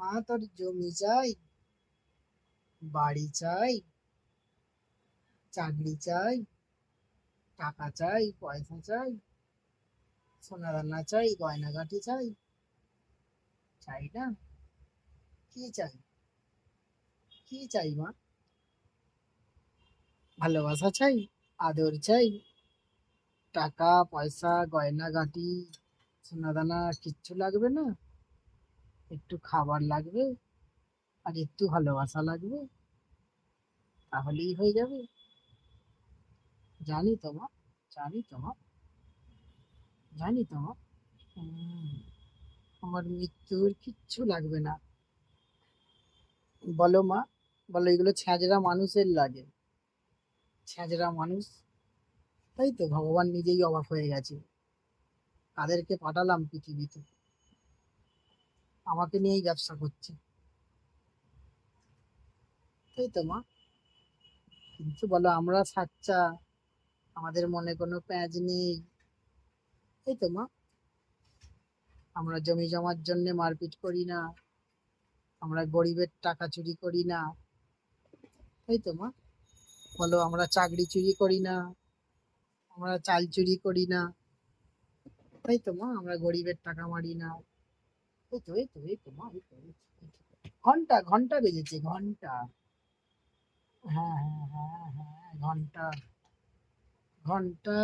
মা তোর জমি চাই, বাড়ি চাই, চাকরি চাই, টাকা চাই, পয়সা চাই, সোনা দানা চাই গয়নাগাটি চাই। চাই না? কি চাই? কি চাই মা? ভালোবাসা চাই, আদর চাই, টাকা, পয়সা গয়নাগাটি সোনা দানা কিচ্ছু লাগবে না? একটু খাবার লাগবে আর একটু ভালোবাসা লাগবে, তাহলেই হয়ে যাবে। জানি তো মা, জানি তো মা, জানি তো মা। আমার মৃত্যুর কিচ্ছু লাগবে না। বলো মা, বলো এগুলো ছ্যাঁচড়া মানুষের লাগে। ছ্যাঁচড়া মানুষ, তাই তো ভগবান নিজেই অবাক হয়ে গেছে। কাদেরকে পাঠালাম পৃথিবীতে। আমাকে নিয়েই ব্যবসা করছে। তাই তো মা? কিন্তু বলো, আমরা সাচ্চা, আমাদের মনে কোনো প্যাঁচ নেই। এই তো মা? আমরা জমি জমার জন্য মারপিট করি না। আমরা গরিবের টাকা চুরি করি না। তাই তো মা? বলো, আমরা চাকরি চুরি করি না। আমরা চাল চুরি করি না। তাই তো মা? আমরা গরিবের টাকা মারি না। এই তো এই তো এই তো মা এই তো। ঘণ্টা ঘণ্টা বেজেছে, ঘণ্টা। হ্যাঁ হ্যাঁ হ্যাঁ হ্যাঁ ঘণ্টা। ঘণ্টা।